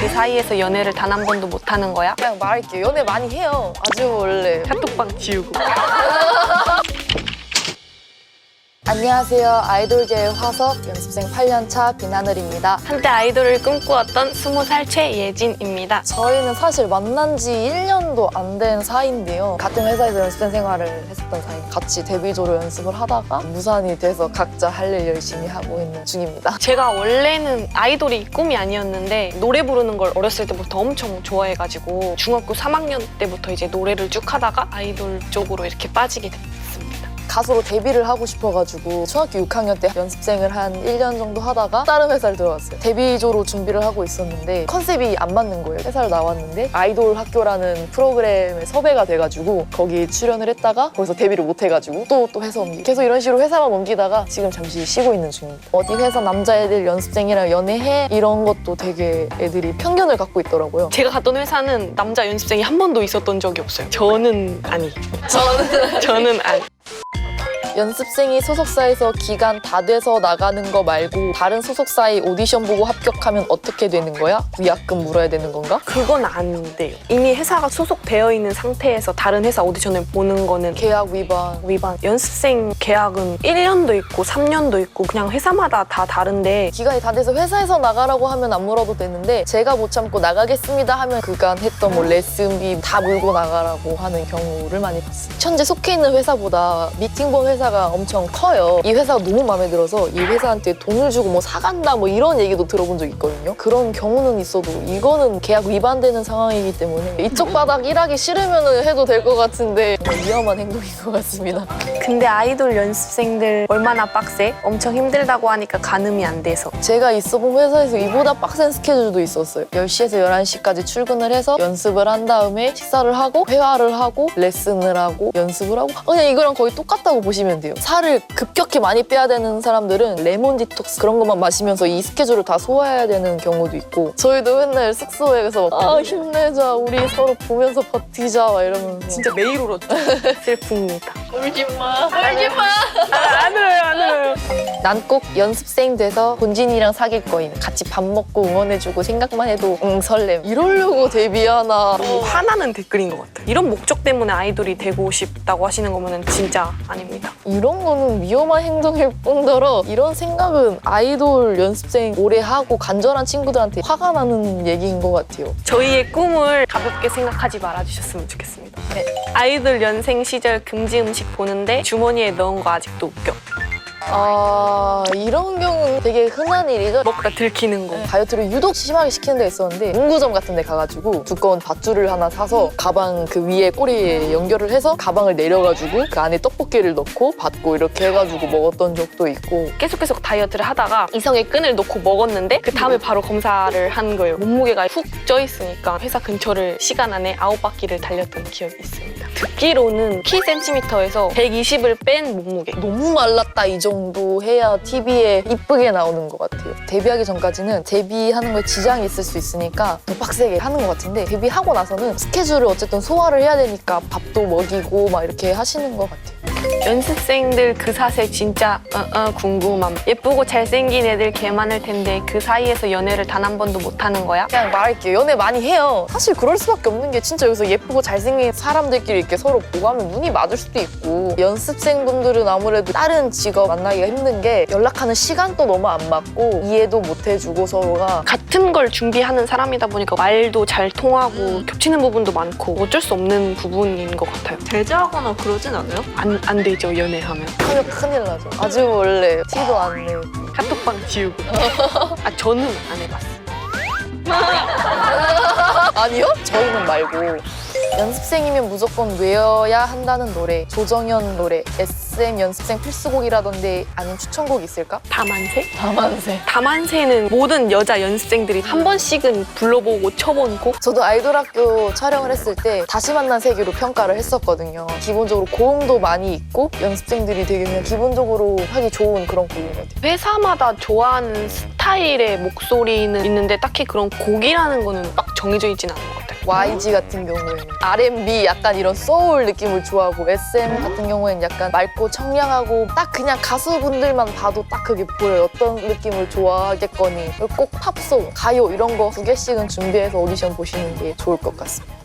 그 사이에서 연애를 단 한 번도 못 하는 거야? 그냥 말할게요. 연애 많이 해요. 아주 원래. 카톡방 지우고. 안녕하세요. 아이돌계의 화석 연습생 8년차 비나늘입니다. 한때 아이돌을 꿈꾸었던 20살 최예진입니다. 저희는 사실 만난 지 1년도 안 된 사이인데요. 같은 회사에서 연습생 생활을 했었던 사이. 같이 데뷔조로 연습을 하다가 무산이 돼서 각자 할 일 열심히 하고 있는 중입니다. 제가 원래는 아이돌이 꿈이 아니었는데 노래 부르는 걸 어렸을 때부터 엄청 좋아해가지고 중학교 3학년 때부터 이제 노래를 쭉 하다가 아이돌 쪽으로 이렇게 빠지게 됐습니다. 가수로 데뷔를 하고 싶어가지고 중학교 6학년 때 연습생을 한 1년 정도 하다가 다른 회사를 들어갔어요. 데뷔조로 준비를 하고 있었는데 컨셉이 안 맞는 거예요. 회사를 나왔는데 아이돌 학교라는 프로그램에 섭외가 돼가지고 거기 출연을 했다가 거기서 데뷔를 못 해가지고 또 또 회사 옮기고 계속 이런 식으로 회사만 옮기다가 지금 잠시 쉬고 있는 중입니다. 어디 회사 남자애들 연습생이랑 연애해 이런 것도 되게 애들이 편견을 갖고 있더라고요. 제가 갔던 회사는 남자 연습생이 한 번도 있었던 적이 없어요. 저는 아니. 저는 저는 아니. 연습생이 소속사에서 기간 다 돼서 나가는 거 말고 다른 소속사에 오디션 보고 합격하면 어떻게 되는 거야? 위약금 물어야 되는 건가? 그건 안 돼요. 이미 회사가 소속되어 있는 상태에서 다른 회사 오디션을 보는 거는 계약 위반. 위반. 연습생 계약은 1년도 있고 3년도 있고 그냥 회사마다 다 다른데 기간이 다 돼서 회사에서 나가라고 하면 안 물어도 되는데 제가 못 참고 나가겠습니다 하면 그간 했던 뭐 레슨비 다 물고 나가라고 하는 경우를 많이 봤어요. 현재 속해 있는 회사보다 미팅 본 회사 가 엄청 커요. 이 회사가 너무 마음에 들어서 이 회사한테 돈을 주고 뭐 사간다 뭐 이런 얘기도 들어본 적 있거든요. 그런 경우는 있어도 이거는 계약 위반되는 상황이기 때문에 이쪽 바닥 일하기 싫으면 해도 될 것 같은데 위험한 행동인 것 같습니다. 근데 아이돌 연습생들 얼마나 빡세? 엄청 힘들다고 하니까 가늠이 안 돼서 제가 있어본 회사에서 이보다 빡센 스케줄도 있었어요. 10시에서 11시까지 출근을 해서 연습을 한 다음에 식사를 하고 회화를 하고 레슨을 하고 연습을 하고 그냥 이거랑 거의 똑같다고 보시면 돼요. 살을 급격히 많이 빼야 되는 사람들은 레몬 디톡스 그런 것만 마시면서 이 스케줄을 다 소화해야 되는 경우도 있고 저희도 맨날 숙소에서 막, 아 힘내자 우리 서로 보면서 버티자 막 이러면서 진짜 매일 울었죠. 슬픕니다. 울지 마 울지 마 안 울어요, 안 울어요. 난 꼭 연습생 돼서 본진이랑 사귈 거임. 같이 밥 먹고 응원해주고 생각만 해도 응 설렘. 이러려고 데뷔하나. 너무 화나는 댓글인 것 같아요. 이런 목적 때문에 아이돌이 되고 싶다고 하시는 거면 진짜 아닙니다. 이런 거는 위험한 행동일 뿐더러 이런 생각은 아이돌 연습생 오래 하고 간절한 친구들한테 화가 나는 얘기인 것 같아요. 저희의 꿈을 가볍게 생각하지 말아주셨으면 좋겠습니다. 네. 아이돌 연생 시절 금지 음식 보는데 주머니에 넣은 거 아직도 웃겨. 아 이런 경우는 되게 흔한 일이죠. 먹다 들키는 거. 다이어트를 유독 심하게 시키는 데 있었는데 문구점 같은 데 가가지고 두꺼운 밧줄을 하나 사서 가방 그 위에 꼬리에 연결을 해서 가방을 내려가지고 그 안에 떡볶이를 넣고 받고 이렇게 해가지고 먹었던 적도 있고 계속 계속 다이어트를 하다가 이성의 끈을 놓고 먹었는데 그 다음에 바로 검사를 한 거예요. 몸무게가 훅 쪄 있으니까 회사 근처를 시간 안에 아홉 바퀴를 달렸던 기억이 있습니다. 듣기로는 키 센티미터에서 120을 뺀 몸무게. 너무 말랐다 이 정도 해야 TV에 이쁘게 나오는 것 같아요. 데뷔하기 전까지는 데뷔하는 거에 지장이 있을 수 있으니까 더 빡세게 하는 것 같은데 데뷔하고 나서는 스케줄을 어쨌든 소화를 해야 되니까 밥도 먹이고 막 이렇게 하시는 것 같아요. 연습생들 그 사세 진짜 어, 어, 궁금함. 예쁘고 잘생긴 애들 개 많을 텐데 그 사이에서 연애를 단 한 번도 못 하는 거야? 그냥 말할게요. 연애 많이 해요. 사실 그럴 수밖에 없는 게 진짜 여기서 예쁘고 잘생긴 사람들끼리 이렇게 서로 보고 하면 눈이 맞을 수도 있고 연습생분들은 아무래도 다른 직업 만나기가 힘든 게 연락하는 시간도 너무 안 맞고 이해도 못 해주고 서로가 같은 걸 준비하는 사람이다 보니까 말도 잘 통하고 겹치는 부분도 많고 어쩔 수 없는 부분인 것 같아요. 제재하거나 그러진 않아요? 안, 안 되죠, 연애하면. 하면 큰일 나죠. 아주 원래 티도 안 내고. 카톡방 지우고. 아, 저는 안 해봤어요. 아니요? 저희는 말고 연습생이면 무조건 외워야 한다는 노래 조정현 노래 SM 연습생 필수곡이라던데 아닌 추천곡 있을까? 다만세? 다만세 다만세는 모든 여자 연습생들이 한 번씩은 불러보고 쳐본 곡? 저도 아이돌 학교 촬영을 했을 때 다시 만난 세계로 평가를 했었거든요 기본적으로 고음도 많이 있고 연습생들이 되게 그냥 기본적으로 하기 좋은 그런 곡인 것 같아요 회사마다 좋아하는 스타일 스타일의 목소리는 있는데 딱히 그런 곡이라는 거는 딱 정해져 있진 않은 것 같아요. YG 같은 경우에는 R&B 약간 이런 소울 느낌을 좋아하고 SM 같은 경우에는 약간 맑고 청량하고 딱 그냥 가수분들만 봐도 딱 그게 보여요. 어떤 느낌을 좋아하겠거니 꼭 팝송, 가요 이런 거 두 개씩은 준비해서 오디션 보시는 게 좋을 것 같습니다.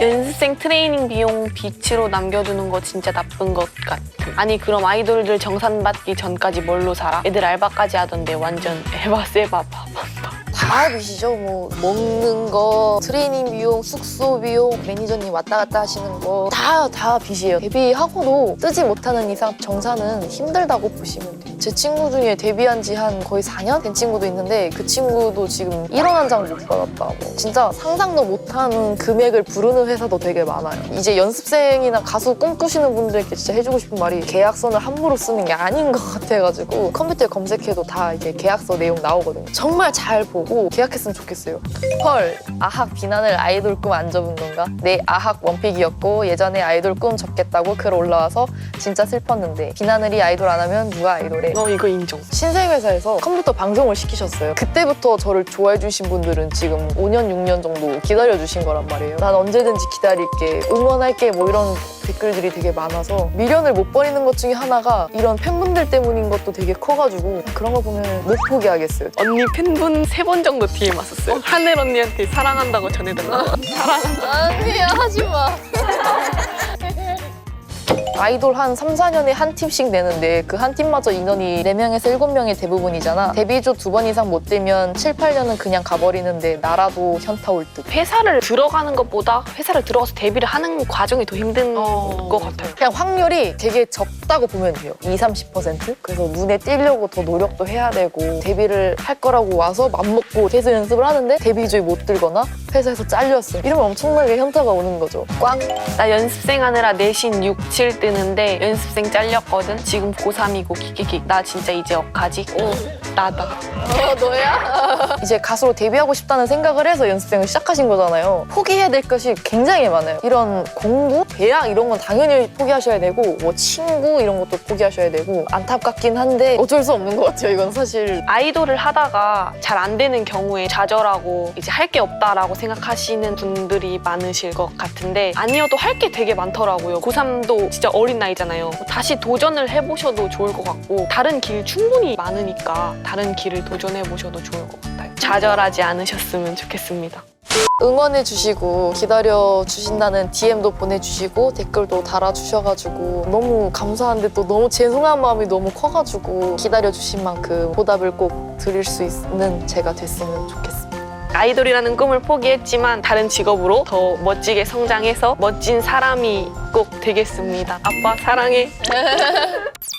연습생 트레이닝 비용 비치로 남겨두는 거 진짜 나쁜 것 같은. 아니 그럼 아이돌들 정산 받기 전까지 뭘로 살아? 애들 알바까지 하던데 완전 에바 세바 바바바. 다 빚이죠. 뭐 먹는 거, 트레이닝 비용, 숙소 비용, 매니저님 왔다 갔다 하시는 거 다 다 빚이에요. 데뷔하고도 뜨지 못하는 이상 정산은 힘들다고 보시면 돼요. 제 친구 중에 데뷔한 지 한 거의 4년 된 친구도 있는데 그 친구도 지금 1원 한장못 받았다고. 진짜 상상도 못하는 금액을 부르는 회사도 되게 많아요. 이제 연습생이나 가수 꿈꾸시는 분들께 진짜 해주고 싶은 말이 계약서는 함부로 쓰는 게 아닌 것 같아가지고 컴퓨터에 검색해도 다 이게 계약서 내용 나오거든요. 정말 잘 보고 계약했으면 좋겠어요. 헐, 아학 비난을 아이돌 꿈 안 접은 건가? 내 아학 원픽이었고 예전에 아이돌 꿈 접겠다고 글 올라와서 진짜 슬펐는데 비나늘이 아이돌 안 하면 누가 아이돌해? 어 이거 인정. 신생회사에서 컴퓨터 방송을 시키셨어요. 그때부터 저를 좋아해 주신 분들은 지금 5년, 6년 정도 기다려 주신 거란 말이에요. 난 언제든지 기다릴게, 응원할게 뭐 이런 댓글들이 되게 많아서 미련을 못 버리는 것 중에 하나가 이런 팬분들 때문인 것도 되게 커가지고 그런 거 보면 못 포기하겠어요. 언니 팬분 세 번 정도 DM 왔었어요. 하늘 언니한테 사랑한다고 전해달라. 사랑한다. 아니야 하지 마. 아이돌 한 3, 4년에 한 팀씩 내는데 그 한 팀마저 인원이 4명에서 7명이 대부분이잖아. 데뷔조 두 번 이상 못 되면 7, 8년은 그냥 가버리는데 나라도 현타 올 듯. 회사를 들어가는 것보다 회사를 들어가서 데뷔를 하는 과정이 더 힘든 것 같아요. 그냥 확률이 되게 적다고 보면 돼요. 2, 30%? 그래서 눈에 띄려고 더 노력도 해야 되고 데뷔를 할 거라고 와서 맘먹고 계속 연습을 하는데 데뷔조에 못 들거나 회사에서 잘렸어. 이러면 엄청나게 현타가 오는 거죠. 꽝! 나 연습생 하느라 내신 6, 7 뜨는데 연습생 잘렸거든. 지금 고3이고 기기기. 나 진짜 이제 억하지? 어, 나다. 어, 너야? 이제 가수로 데뷔하고 싶다는 생각을 해서 연습생을 시작하신 거잖아요. 포기해야 될 것이 굉장히 많아요. 이런 공부, 대학 이런 건 당연히 포기하셔야 되고 뭐 친구 이런 것도 포기하셔야 되고 안타깝긴 한데 어쩔 수 없는 것 같아요. 이건 사실 아이돌을 하다가 잘 안 되는 경우에 좌절하고 이제 할 게 없다라고 생각하시는 분들이 많으실 것 같은데 아니어도 할 게 되게 많더라고요. 고3도 진짜 어린 나이잖아요. 다시 도전을 해보셔도 좋을 것 같고 다른 길 충분히 많으니까 다른 길을 도전해 보셔도 좋을 것 같아요. 좌절하지 않으셨으면 좋겠습니다. 응원해 주시고 기다려 주신다는 DM도 보내주시고 댓글도 달아주셔가지고 너무 감사한데 또 너무 죄송한 마음이 너무 커가지고 기다려 주신 만큼 보답을 꼭 드릴 수 있는 제가 됐으면 좋겠습니다. 아이돌이라는 꿈을 포기했지만 다른 직업으로 더 멋지게 성장해서 멋진 사람이 꼭 되겠습니다. 아빠 사랑해.